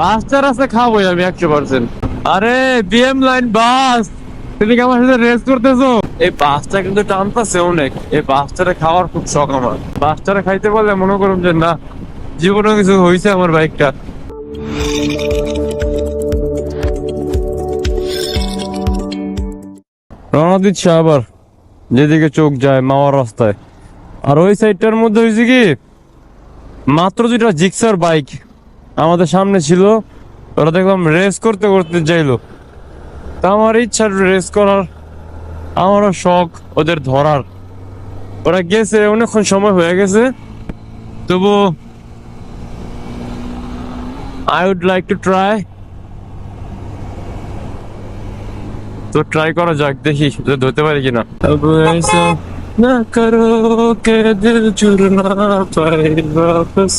বাসটা রাস্তা খাব আমি একশো পার্সেন্ট আরে বিএম লাইন বাস। তুমি কি আমার সাথে রেস করতেছো? এই বাসটা কিন্তু টানতেছে অনেক। এই বাসটারে খাওয়ার খুব শখ আমার। বাসটারে খাইতে পারলে মনে করুন যে, না জীবনে কিছু হয়েছে আমার বাইকটা। রওনা দিচ্ছে আবার। যেদিকে চোখ যায় মাওয়ার রাস্তায়। আর ওই সাইডটার মধ্যে হয়েছে কি? মাত্র দুইটা জিক্সার বাইক। আমাদের সামনে ছিল, ওরা দেখলাম রেস করতে করতে যাইলো। তা আমার ইচ্ছা রেস করার, আমারও শখ ওদের ধরার। ওরা গেছে, অনেকক্ষণ সময় হয়ে গেছে। তবু I would like to try তো ট্রাই করা যাক, দেখি ধরতে পারি কিনা। না করো কে দিল চুরনা পাই বাপস।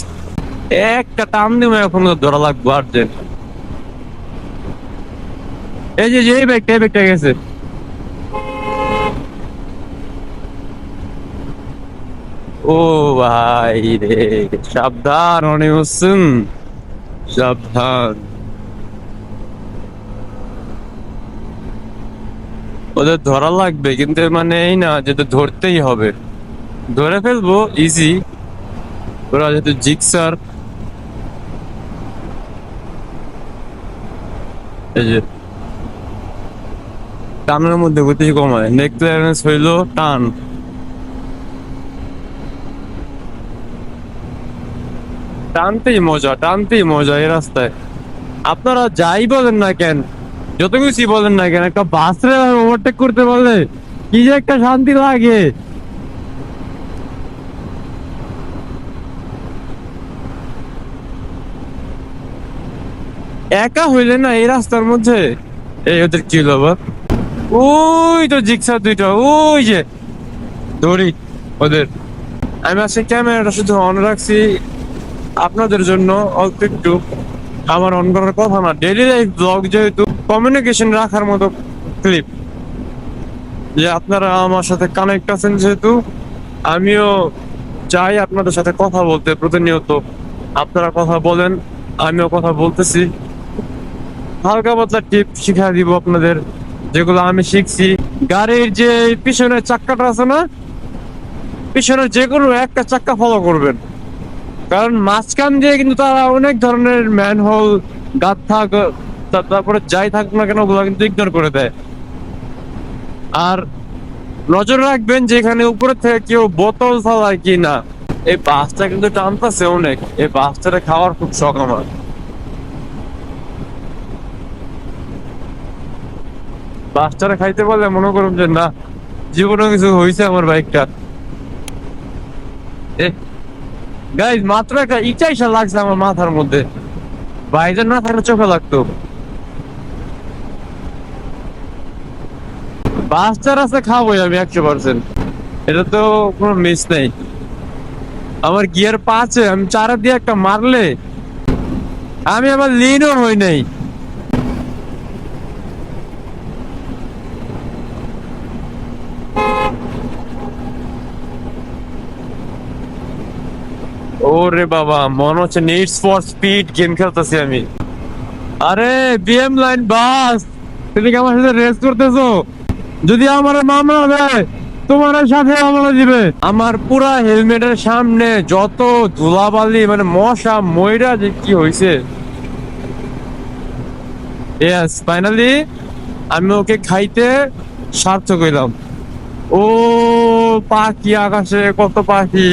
একটা টান দিমে এখন ধরা লাগবো আর্জেন্ট এই যে যে ব্যাগটা, এই ব্যাগটা গেছে। ও ভাই রে, সাবধান অনেক সাবধান। ওদের ধরা লাগবে, কিন্তু মানে এই না যে তো ধরতেই হবে। ধরে ফেলব ইজি ওরা যেহেতু জিক্সার টানের মধ্যে গতি কমায় নেক ক্লিয়ারেন্স হইল টান। টানতেই মজা টানতেই মজা এই রাস্তায়। আপনারা যাই বলেন না কেন, যত কিছুই বলেন না কেন, একটা বাসরে ওভারটেক করতে পারলে কি যে একটা শান্তি লাগে। একা হইলে না এই রাস্তার মধ্যে? এই ওদের কি হলো ওই তো জিক্সা দুইটা, ওই যে। দড়ি ওদের। আমি আজকে ক্যামেরাটা শুধু অন রাখছি আপনাদের জন্য, অল্প একটু। আমার অন করার কথা না ডেইলি লাইফ ব্লগ যেহেতু কমিউনিকেশন রাখার মতো ক্লিপ যে আপনারা আমার সাথে কানেক্ট আছেন যেহেতু, আমিও চাই আপনাদের সাথে কথা বলতে প্রতিনিয়ত। আপনারা কথা বলেন, আমিও কথা বলতেছি। হালকা পাতলা টিপ শিখা দিব আপনাদের, যেগুলো আমি শিখছি। গাড়ির যে পিছনের চাক্কাটা আছে না পিছনের যে কোনো একটা চাক্কা ফলো করবেন। কারণ মাঝখান দিয়ে কিন্তু তারা অনেক ধরনের ম্যানহোল গাথা গ- তা- তারপরে যাই থাকুক না কেন ওগুলো কিন্তু ইগনোর করে দেয়। আর নজর রাখবেন যে এখানে উপরে থেকে কেউ বোতল ফালায় কি না এই বাসটা কিন্তু টানতেছে অনেক। এই বাসটারে খাওয়ার খুব শখ আমার। বাসটারে খাইতে পারলে মনে করুন যে, না জীবনে কিছু হয়েছে আমার বাইকটা। গাইজ মাত্র একটা লাগছে আমার মাথার মধ্যে। বাইরে না থাকলে চোখে লাগতো। রাস্তা খাবোই আমি একশো পার্সেন্ট এটা তো কোনো মিস নেই। আমার গিয়ার পাঁচে আমি চারে দিয়ে একটা মারলে, আমি আবার লিনও হই নাই। ওরে বাবা, মনে হচ্ছে নিডস ফর স্পিড গেম খেলতেছি আমি। আরে বিএম লাইন বাস। তুমি কি আমার সাথে রেস করতেছো? যদি আমার মামলা দেয়, তোমার সাথে মামলা দিবে। আমার পুরা হেলমেটের সামনে যত ধুলাবালি মানে মশা, ময়রা যে কি হয়েছে ইয়েস ফাইনালি আমি ওকে খাইতে সার্থক হইলাম। ও পাখি আকাশে, কত পাখি।